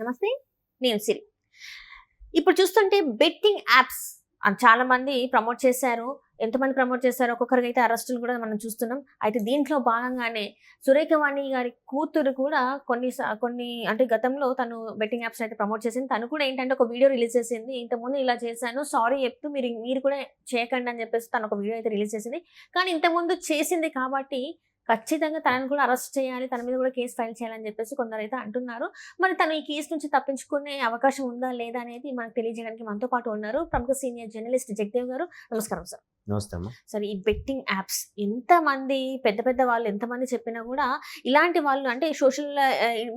నమస్తే నేను సిరి. ఇప్పుడు చూస్తుంటే బెట్టింగ్ యాప్స్ చాలా మంది ప్రమోట్ చేశారు. ఎంతమంది ప్రమోట్ చేశారు? ఒక్కొక్కరికి అయితే అరెస్టులు కూడా మనం చూస్తున్నాం. అయితే దీంట్లో భాగంగానే సురేఖవాణి గారి కూతురు కూడా కొన్ని కొన్ని అంటే గతంలో తను బెట్టింగ్ యాప్స్ అయితే ప్రమోట్ చేసింది. తను కూడా ఏంటంటే ఒక వీడియో రిలీజ్ చేసింది. ఇంతకుముందు ఇలా చేశాను సారీ చెప్తూ మీరు మీరు కూడా చేయకండి అని చెప్పేసి తను ఒక వీడియో అయితే రిలీజ్ చేసింది. కానీ ఇంతకుముందు చేసింది కాబట్టి ఖచ్చితంగా తనను కూడా అరెస్ట్ చేయాలి తన మీద కూడా కేసు ఫైల్ చేయాలని చెప్పేసి కొందరు అయితే అంటున్నారు. మరి తను ఈ కేసు నుంచి తప్పించుకునే అవకాశం ఉందా లేదా అనేది మనకు తెలియజేయడానికి మనతో పాటు ఉన్నారు ప్రముఖ సీనియర్ జర్నలిస్ట్ జగదేవ్ గారు. నమస్కారం సార్. సరే ఈ బెట్టింగ్ యాప్స్ ఎంతమంది పెద్ద పెద్ద వాళ్ళు ఎంతమంది చెప్పినా కూడా ఇలాంటి వాళ్ళు అంటే సోషల్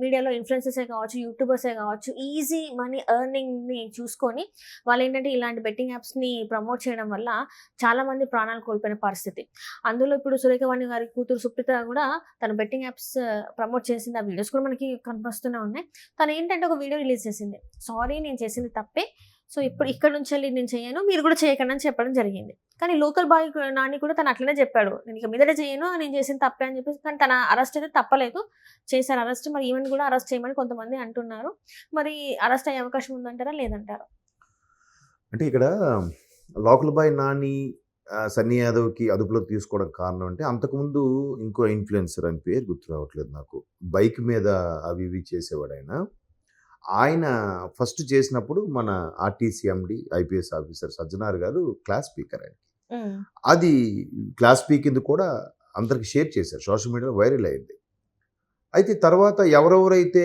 మీడియాలో ఇన్ఫ్లుయెన్సర్సే కావచ్చు యూట్యూబర్సే కావచ్చు ఈజీ మనీ ఎర్నింగ్ని చూసుకొని వాళ్ళు ఏంటంటే ఇలాంటి బెట్టింగ్ యాప్స్ని ప్రమోట్ చేయడం వల్ల చాలామంది ప్రాణాలు కోల్పోయిన పరిస్థితి. అందులో ఇప్పుడు సురేఖవాణి గారి కూతురు సుప్రీత కూడా తన బెట్టింగ్ యాప్స్ ప్రమోట్ చేసింది. ఆ వీడియోస్ కూడా మనకి కనిపిస్తూనే ఉన్నాయి. తను ఏంటంటే ఒక వీడియో రిలీజ్ చేసింది. సారీ నేను చేసింది తప్పే సో ఇప్పుడు ఇక్కడ నుంచి వెళ్ళి నేను చేయను మీరు కూడా చేయకండి అని చెప్పడం జరిగింది. కానీ లోకల్ బాయ్ నాని కూడా తను అట్లనే చెప్పాడు. నేను ఇక మీదట చేయను నేను చేసిన తప్పే అని చెప్పేసి కానీ తన అరెస్ట్ అయితే తప్పలేదు. చేశారు అరెస్ట్ మరి ఈవెన్ కూడా అరెస్ట్ చేయమని కొంతమంది అంటున్నారు. మరి అరెస్ట్ అయ్యే అవకాశం ఉందంటారా లేదంటారా? అంటే ఇక్కడ లోకల్ బాయ్ నాని సన్నీ యాదవ్కి అదుపులోకి తీసుకోవడం కారణం అంటే అంతకుముందు ఇంకో ఇన్ఫ్లుయెన్సర్ అని పేరు గుర్తు రావట్లేదు నాకు. బైక్ మీద అవి ఇవి చేసేవాడు ఆయన. ఆయన ఫస్ట్ చేసినప్పుడు మన RTC MD IPS officer Sajjanar గారు క్లాస్ స్పీకర్ ఆయన అది క్లాస్ స్పీకింగ్ కూడా అందరికి షేర్ చేశారు. సోషల్ మీడియాలో వైరల్ అయింది. అయితే తర్వాత ఎవరెవరైతే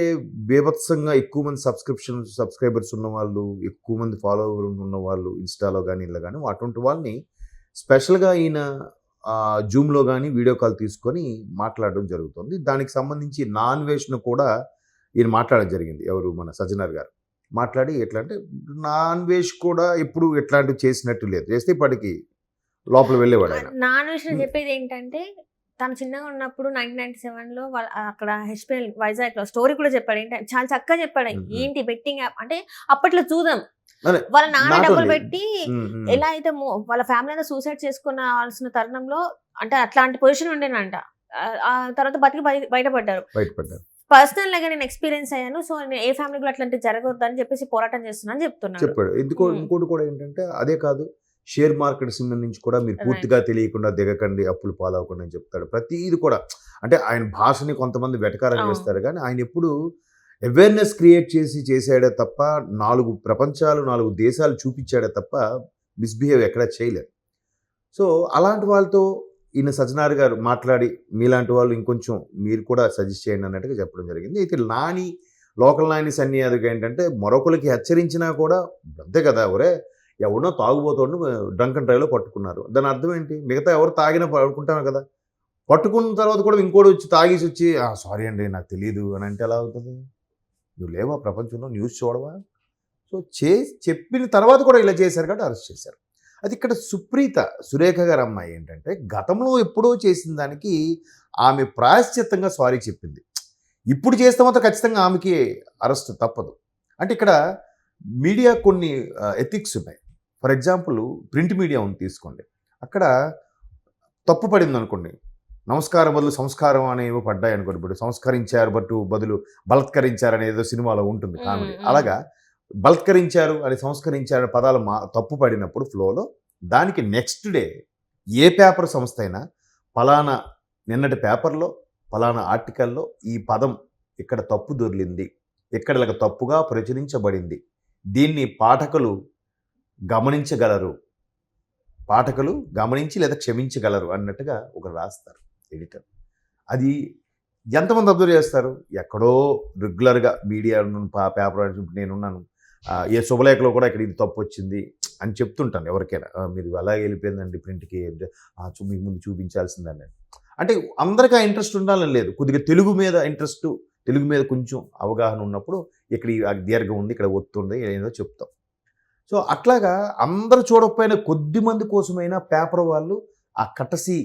బీభత్సంగా ఎక్కువ మంది సబ్స్క్రిప్షన్ సబ్స్క్రైబర్స్ ఉన్న వాళ్ళు ఎక్కువ మంది ఫాలోవర్ ఉన్న వాళ్ళు ఇన్స్టాలో కానీ ఇలా కానీ అటువంటి వాళ్ళని స్పెషల్గా ఈయన జూమ్లో కానీ వీడియో కాల్ తీసుకొని మాట్లాడడం జరుగుతుంది. దానికి సంబంధించి నాన్ వేష్ను కూడా ఈయన మాట్లాడడం జరిగింది. ఎవరు? మన సజ్జనార్ గారు. మాట్లాడి ఎట్లా అంటే నాన్ వేష్ కూడా ఎప్పుడు ఎట్లాంటివి చేసినట్టు లేదు. చేస్తే ఇప్పటికి లోపల వెళ్ళేవాడు ఆయన. నాన్ Hmm. చెప్పేది ఏంటంటే తను చిన్నగా ఉన్నప్పుడు నైన్టీన్ నైన్టీ సెవెన్లో వాళ్ళ అక్కడ హెచ్పిఎల్ వైజాగ్లో స్టోరీ కూడా చెప్పాడు. ఏంటంటే చాలా చక్కగా చెప్పాడు. ఏంటి బెట్టింగ్ యాప్? అంటే అప్పట్లో చూద్దాం. వాళ్ళ నాన్న డబ్బులు. పెట్టి. ఎలా అయితే వాళ్ళ ఫ్యామిలీ అంతా సూసైడ్ చేసుకున్నాల్సిన తరుణంలో అంటే అట్లాంటి పొజిషన్ ఉండేనంట. తర్వాత బతికి బయ- బయటపడ్డారు. బయటపడ్డారు. పర్సనల్గా నేను ఎక్స్పీరియన్స్ అయ్యాను సో నేను ఏ ఫ్యామిలీ కూడా అట్లాంటి జరగవద్దు అని చెప్పేసి పోరాటం చేస్తున్నాను చెప్తున్నాను చెప్పాడు ఎందుకో. ఇంకోటి కూడా ఏంటంటే అదే కాదు షేర్ మార్కెట్ సంబంధించి కూడా మీరు. పూర్తిగా తెలియకుండా దిగకండి అప్పులు పాలవకుండా అని చెప్తాడు ప్రతిది కూడా అంటే ఆయన భాషని కొంతమంది వెటకారం. చేస్తారు కానీ ఆయన ఎప్పుడు అవేర్నెస్ క్రియేట్ చేసి చేశాడే తప్ప నాలుగు ప్రపంచాలు నాలుగు దేశాలు చూపించాడే తప్ప మిస్బిహేవ్ ఎక్కడ చేయలేదు సో అలాంటి వాళ్ళతో ఈయన సజ్జనార్ గారు మాట్లాడి మీలాంటి వాళ్ళు ఇంకొంచెం మీరు కూడా సజెస్ట్ చేయండి అన్నట్టుగా చెప్పడం జరిగింది. అయితే నాని లోకల్ నాని సన్ని ఏంటంటే మరొకరికి హెచ్చరించినా కూడా అంతే కదా ఎవరే ఎవరినో తాగుబోతోడు డ్రంక్ అండ్ డ్రైవ్లో పట్టుకున్నారు. దాని అర్థం ఏంటి? మిగతా ఎవరు తాగినా పట్టుకుంటాను కదా. పట్టుకున్న తర్వాత కూడా ఇంకోటి వచ్చి తాగేసి వచ్చి సారీ అండి నాకు తెలియదు అని అంటే ఎలా అవుతుంది? నువ్వు లేవా? ప్రపంచంలో న్యూస్ చూడవా? సో చే చెప్పిన తర్వాత కూడా ఇలా చేశారు కాబట్టి అరెస్ట్ చేశారు. అది ఇక్కడ సుప్రీత సురేఖ గారి అమ్మాయి ఏంటంటే గతంలో ఎప్పుడో చేసిన దానికి ఆమె ప్రాయశ్చిత్తంగా సారీ చెప్పింది. ఇప్పుడు చేస్తే మాత్రం ఖచ్చితంగా ఆమెకి అరెస్ట్ తప్పదు. అంటే ఇక్కడ మీడియా కొన్ని ఎథిక్స్ ఉన్నాయి. ఫర్ ఎగ్జాంపుల్ ప్రింట్ మీడియా ఉంది తీసుకోండి. అక్కడ తప్పు పడింది అనుకోండి. నమస్కారం బదులు సంస్కారం అనేవి పడ్డాయి అనుకోండి. ఇప్పుడు సంస్కరించారు బట్టు బదులు బలత్కరించారు అనేది ఏదో సినిమాలో ఉంటుంది కామెడీ. అలాగా బలత్కరించారు అని సంస్కరించారు పదాలు మా తప్పు పడినప్పుడు ఫ్లోలో దానికి నెక్స్ట్ డే ఏ పేపర్ సంస్థ అయినా ఫలానా నిన్నటి పేపర్లో ఫలానా ఆర్టికల్లో ఈ పదం ఇక్కడ తప్పు దొర్లింది ఇక్కడ ఇలాగ తప్పుగా ప్రచురించబడింది. దీన్ని పాఠకులు గమనించగలరు. పాఠకులు గమనించి లేదా క్షమించగలరు అన్నట్టుగా ఒక రాస్తారు ఎడిటర్. అది ఎంతమంది అబ్జర్వ్ చేస్తారు? ఎక్కడో రెగ్యులర్గా మీడియా పేపర్ నేనున్నాను. ఏ శుభలేఖలో కూడా ఇక్కడ ఇది తప్పు వచ్చింది అని చెప్తుంటాను ఎవరికైనా. మీరు అలాగే వెళ్ళిపోయిందండి ప్రింట్కి మీకు ముందు చూపించాల్సిందని. అంటే అందరికీ ఆ ఇంట్రెస్ట్ ఉండాలని లేదు. కొద్దిగా తెలుగు మీద ఇంట్రెస్ట్ తెలుగు మీద కొంచెం అవగాహన ఉన్నప్పుడు ఇక్కడ దీర్ఘం ఉంది ఇక్కడ ఒత్తుంది ఏదో చెప్తాం. సో అట్లాగా అందరూ చూడకపోయినా కొద్ది మంది కోసమైనా పేపర్ వాళ్ళు ఆ కటసి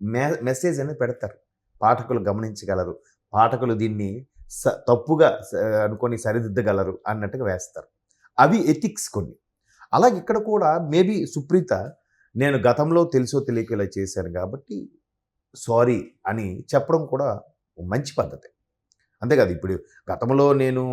మె మెసేజ్ అనేది పెడతారు. పాఠకులు గమనించగలరు. పాఠకులు దీన్ని స తప్పుగా స- అనుకొని సరిదిద్దగలరు అన్నట్టుగా వేస్తారు. అవి ఎథిక్స్ కొన్ని. అలాగే ఇక్కడ కూడా మేబీ సుప్రీత నేను గతంలో తెలుసో తెలియక ఇలా చేశాను కాబట్టి సారీ అని చెప్పడం కూడా మంచి పద్ధతి. అంతేకాదు ఇప్పుడు గతంలో నేను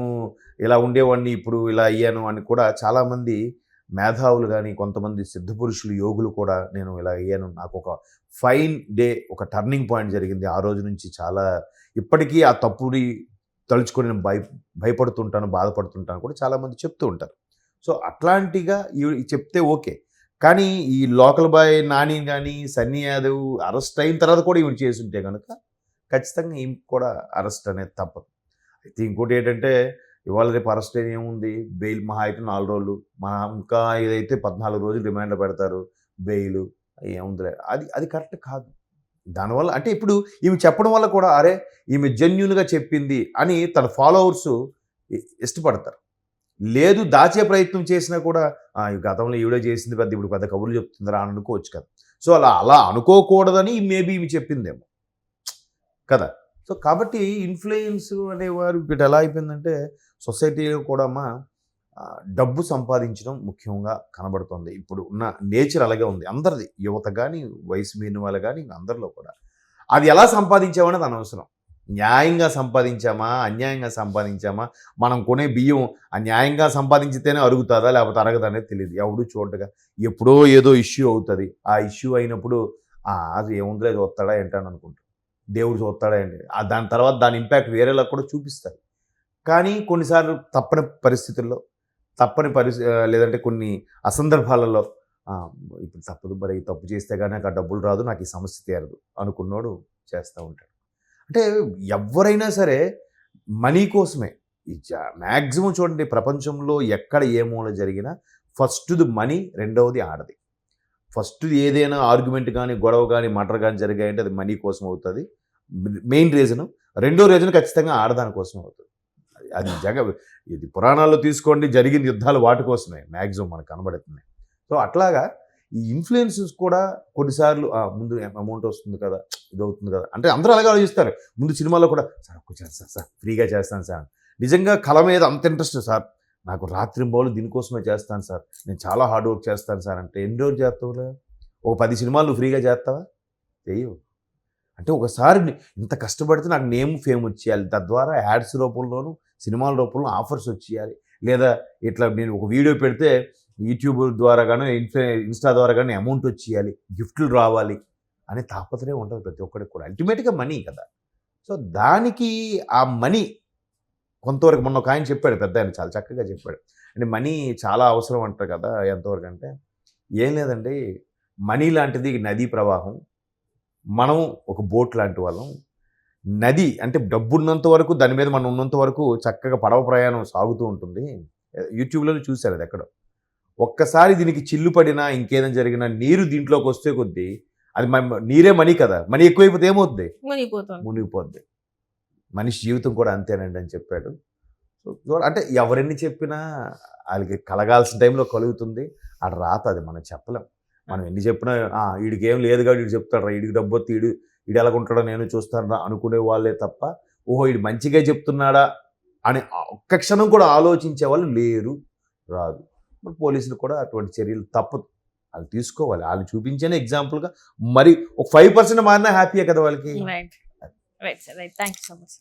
ఇలా ఉండేవాడిని ఇప్పుడు ఇలా అయ్యాను అని కూడా చాలామంది మేధావులు కానీ కొంతమంది సిద్ధపురుషులు యోగులు కూడా నేను ఇలా అయ్యాను. నాకు ఒక ఫైన్ డే ఒక టర్నింగ్ పాయింట్ జరిగింది ఆ రోజు నుంచి చాలా. ఇప్పటికీ ఆ తప్పుని తలుచుకొని నేను భయ భయపడుతుంటాను బాధపడుతుంటాను కూడా చాలామంది చెప్తూ ఉంటారు. సో అట్లాంటిగా చెప్తే ఓకే. కానీ ఈ లోకల్ బాయ్ నాని కానీ సన్నీ యాదవ్ అరెస్ట్ అయిన తర్వాత కూడా ఇవి చేసుంటే కనుక ఖచ్చితంగా ఈమె కూడా అరెస్ట్ అనేది తప్పదు. అయితే ఇంకోటి ఏంటంటే ఇవాళ రేపు అరెస్ట్ అయిన ఏముంది? బెయిల్ మహా అయితే నాలుగు రోజులు. మన ఇంకా ఏదైతే పద్నాలుగు రోజులు రిమాండ్ పెడతారు బెయిల్ ఏముందిలే. అది అది కరెక్ట్ కాదు. దానివల్ల అంటే ఇప్పుడు ఈమె చెప్పడం వల్ల కూడా అరే ఈమె జెన్యున్గా చెప్పింది అని తన ఫాలోవర్స్ ఇష్టపడతారు. లేదు దాచే ప్రయత్నం చేసినా కూడా గతంలో ఈవిడే చేసింది పెద్ద ఇప్పుడు పెద్ద కబుర్లు చెప్తుందిరా అని అనుకోవచ్చు కదా. సో అలా అలా అనుకోకూడదని మేబీ ఈమె చెప్పిందేమో కదా. సో కాబట్టి ఇన్ఫ్లుయెన్స్ అనేవారు ఇప్పుడు ఎలా అయిపోయిందంటే సొసైటీలో కూడా అమ్మా డబ్బు సంపాదించడం ముఖ్యంగా కనబడుతుంది. ఇప్పుడు ఉన్న నేచర్ అలాగే ఉంది. అందరిది యువత కానీ వయసు మీరిన వాళ్ళు కానీ అందరిలో కూడా. అది ఎలా సంపాదించామనేది అనవసరం న్యాయంగా సంపాదించామా? అన్యాయంగా సంపాదించామా? మనం కొనే బియ్యం ఆ న్యాయంగా సంపాదించితేనే అరుగుతుందా? లేకపోతే అరగదా అనేది తెలియదు ఎవడు చూడగా ఎప్పుడో ఏదో ఇష్యూ అవుతుంది. ఆ ఇష్యూ అయినప్పుడు అది ఏముందిలే చూస్తాడా ఏంటని అనుకుంటాం దేవుడు చూస్తాడా ఏంటి? దాని తర్వాత దాని ఇంపాక్ట్ వేరేలా కూడా చూపిస్తారు కానీ కొన్నిసార్లు తప్పని పరిస్థితుల్లో తప్పని పరిస్థితి లేదంటే కొన్ని అసందర్భాలలో ఇప్పుడు తప్పదు మరి ఈ తప్పు చేస్తే కానీ నాకు ఆ డబ్బులు రాదు నాకు ఈ సమస్య తీరదు అనుకున్నోడు చేస్తూ ఉంటాడు. అంటే ఎవరైనా సరే మనీ కోసమే. ఈ మ్యాక్సిమం చూడండి ప్రపంచంలో ఎక్కడ ఏ మూల జరిగినా ఫస్ట్ది మనీ రెండవది ఆడది. ఫస్ట్ ఏదైనా ఆర్గ్యుమెంట్ కానీ గొడవ కానీ మటర్ కానీ జరిగాయంటే అది మనీ కోసం అవుతుంది మెయిన్ రీజన్. రెండో రీజన్ ఖచ్చితంగా ఆడదాని కోసం అవుతుంది అది- జగ ఇది పురాణాల్లో తీసుకోండి జరిగిన యుద్ధాలు వాటి కోసమే. మ్యాక్సిమం మనకు కనబడుతున్నాయి. సో అట్లాగా ఈ ఇన్ఫ్లుయెన్సెస్ కూడా కొన్నిసార్లు ముందు అమౌంట్ వస్తుంది కదా ఇది అవుతుంది కదా అంటే అందరూ అలాగే ఆలోచిస్తారు. ముందు సినిమాలో కూడా సార్ ఒక్క చేస్తాను సార్ ఫ్రీగా చేస్తాను సార్. నిజంగా కళ మీద అంత ఇంట్రెస్ట్ సార్ నాకు రాత్రి బౌలు దీనికోసమే చేస్తాను సార్. నేను చాలా హార్డ్ వర్క్ చేస్తాను సార్. అంటే ఎన్ని రోజులు చేస్తావులే? ఒక పది సినిమాలు నువ్వు ఫ్రీగా చేస్తావా? చెయ్యవు. అంటే ఒకసారి ఇంత కష్టపడితే నాకు నేమ్ ఫేమ్ వచ్చేయాలి. తద్వారా యాడ్స్ రూపంలోనూ సినిమాల రూపంలో ఆఫర్స్ వచ్చేయాలి. లేదా ఇట్లా నేను ఒక వీడియో పెడితే యూట్యూబ్ ద్వారా కానీ ఇన్ఫ్లూ ఇన్స్టా ద్వారా కానీ అమౌంట్ వచ్చేయాలి గిఫ్ట్లు రావాలి అనే తాపత్రయం ఉంటుంది ప్రతి ఒక్కరికి కూడా. అల్టిమేట్గా మనీ కదా. సో దానికి ఆ మనీ కొంతవరకు మొన్న ఒక ఆయన చెప్పాడు పెద్ద ఆయన చాలా చక్కగా చెప్పాడు. అంటే మనీ చాలా అవసరం అంటారు కదా ఎంతవరకు అంటే ఏం లేదండి మనీ లాంటిది నదీ ప్రవాహం మనం ఒక బోట్ లాంటి వాళ్ళం నది అంటే డబ్బు ఉన్నంత వరకు దాని మీద మనం ఉన్నంత వరకు చక్కగా పడవ ప్రయాణం సాగుతూ ఉంటుంది. యూట్యూబ్లోనే చూశారు అది ఎక్కడో. ఒక్కసారి దీనికి చిల్లు పడినా ఇంకేదైనా జరిగినా నీరు దీంట్లోకి వస్తే కొద్దీ అది మన నీరే మనీ కదా. మనీ ఎక్కువైపోతే ఏమవుద్ది? మునిగిపోద్ది. మనిషి జీవితం కూడా అంతేనండి అని చెప్పాడు. సో అంటే ఎవరెన్ని చెప్పినా వాళ్ళకి కలగాల్సిన టైంలో కలుగుతుంది. ఆడ రాత అది మనం చెప్పలేం. మనం ఎన్ని చెప్పినా "ఆ, వీడికి ఏం లేదు కాబట్టి వీడు చెప్తాడు రా వీడికి డబ్బు వస్తే వీడు వీడు ఎలాగుంటాడో నేను చూస్తాను అనుకునే వాళ్ళే తప్ప ఓహో వీడు మంచిగా చెప్తున్నాడా అని ఒక్క క్షణం కూడా ఆలోచించే వాళ్ళు లేరు రాదు. మరి పోలీసులు కూడా అటువంటి చర్యలు తప్పదు. వాళ్ళు తీసుకోవాలి. వాళ్ళు చూపించేనే ఎగ్జాంపుల్గా మరి ఒక ఫైవ్ పర్సెంట్ మారినా హ్యాపీయే కదా వాళ్ళకి? Right right thank you so much